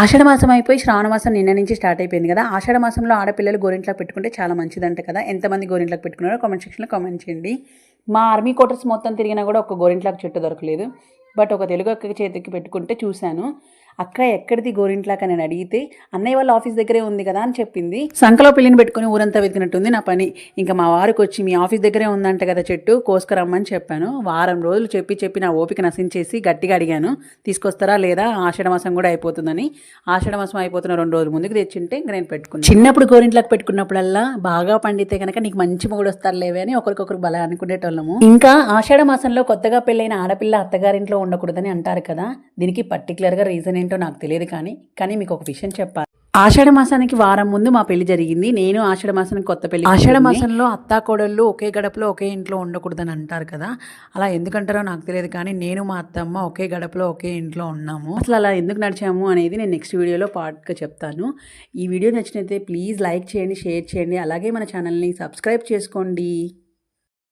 ఆషాఢ మాసం అయిపోయి శ్రావణమాసం నిన్న నుంచి స్టార్ట్ అయిపోయింది కదా. ఆషాఢ మాసంలో ఆడపిల్లలు గోరింట్లకు పెట్టుకుంటే చాలా మంచిదంట కదా. ఎంతమంది గోరింట్లకు పెట్టుకున్నారో కామెంట్ సెక్షన్లో కామెంట్ చేయండి. మా ఆర్మీ క్వార్టర్స్ మొత్తం తిరిగినా కూడా ఒక గోరింట్లకు చెట్టు దొరకలేదు. బట్ ఒక తెలుగు అక్క చేతికి పెట్టుకుంటే చూశాను. అక్క ఎక్కడిది గోరింట్లాక నేను అడిగితే అన్నయ్య వాళ్ళ ఆఫీస్ దగ్గరే ఉంది కదా అని చెప్పింది. సంకలో పిల్లిని పెట్టుకుని ఊరంతా వెతికినట్టుంది నా పని. ఇంకా మా వారికి వచ్చి మీ ఆఫీస్ దగ్గరే ఉందంట కదా చెట్టు కోసుకురమ్మని చెప్పాను. వారం రోజులు చెప్పి చెప్పి నా ఓపిక నశించేసి గట్టిగా అడిగాను. తీసుకొస్తారా లేదా? ఆషాఢ మాసం కూడా అయిపోతుందని. ఆషాఢ మాసం అయిపోతున్న రెండు రోజుల ముందుకు తెచ్చింటే ఇంకా నేను పెట్టుకున్నాను చిన్నప్పుడు గోరింట్లకు పెట్టుకున్నప్పుడల్లా బాగా పండితే కనుక నీకు మంచి మొగుడు వస్తారులేవే అని ఒకరికొకరు బలా అనుకునేటోళ్ళము. ఇంకా ఆషాఢ మాసంలో కొత్తగా పెళ్ళైన ఆడపిల్ల అత్తగారింట్లో ఉండకూడదని అంటారు కదా. దీనికి పర్టికులర్గా రీజన్ ఏంటో నాకు తెలియదు కానీ కానీ మీకు ఒక విషయం చెప్పాలి. ఆషాఢ మాసానికి వారం ముందు మా పెళ్ళి జరిగింది. నేను ఆషాఢ మాసానికి కొత్త పెళ్ళి ఆషాఢ మాసంలో అత్తా కోడళ్ళు ఒకే గడపలో ఒకే ఇంట్లో ఉండకూడదని అంటారు కదా. అలా ఎందుకంటారో నాకు తెలియదు కానీ నేను మా అత్తమ్మ ఒకే గడపలో ఒకే ఇంట్లో ఉన్నాము. అసలు అలా ఎందుకు నడిచాము అనేది నేను నెక్స్ట్ వీడియోలో పార్ట్గా చెప్తాను. ఈ వీడియో నచ్చినైతే ప్లీజ్ లైక్ చేయండి షేర్ చేయండి. అలాగే మన ఛానల్ని సబ్స్క్రైబ్ చేసుకోండి.